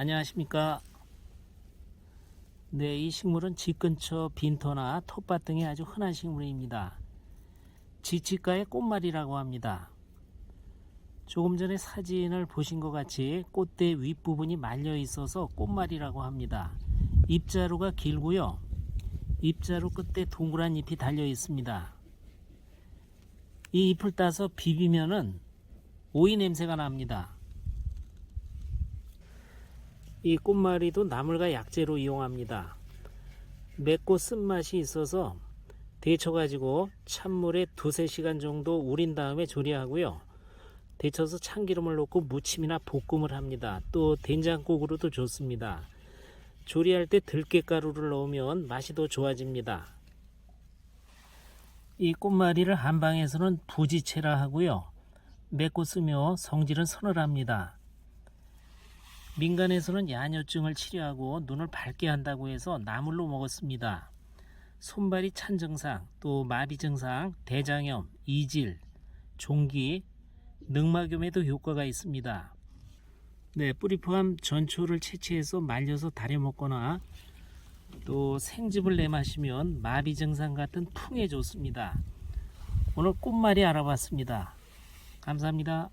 안녕하십니까. 네, 이 식물은 집 근처 빈터나 텃밭 등에 아주 흔한 식물입니다. 지치가의 꽃말이라고 합니다. 조금 전에 사진을 보신 것 같이 꽃대 윗부분이 말려 있어서 꽃말이라고 합니다. 잎자루가 길고요. 잎자루 끝에 동그란 잎이 달려 있습니다. 이 잎을 따서 비비면은 오이 냄새가 납니다. 이 꽃말이도 나물과 약재로 이용합니다. 맵고 쓴맛이 있어서 데쳐가지고 찬물에 두세 시간 정도 우린 다음에 조리하고요. 데쳐서 참기름을 넣고 무침이나 볶음을 합니다. 또 된장국으로도 좋습니다. 조리할 때 들깨가루를 넣으면 맛이 더 좋아집니다. 이 꽃말이를 한방에서는 부지채라 하고요. 맵고 쓰며 성질은 서늘합니다. 민간에서는 야뇨증을 치료하고 눈을 밝게 한다고 해서 나물로 먹었습니다. 손발이 찬 증상, 또 마비 증상, 대장염, 이질, 종기, 늑막염에도 효과가 있습니다. 네, 뿌리 포함 전초를 채취해서 말려서 다려 먹거나 또 생즙을 내 마시면 마비 증상 같은 풍에 좋습니다. 오늘 꽃말이 알아봤습니다. 감사합니다.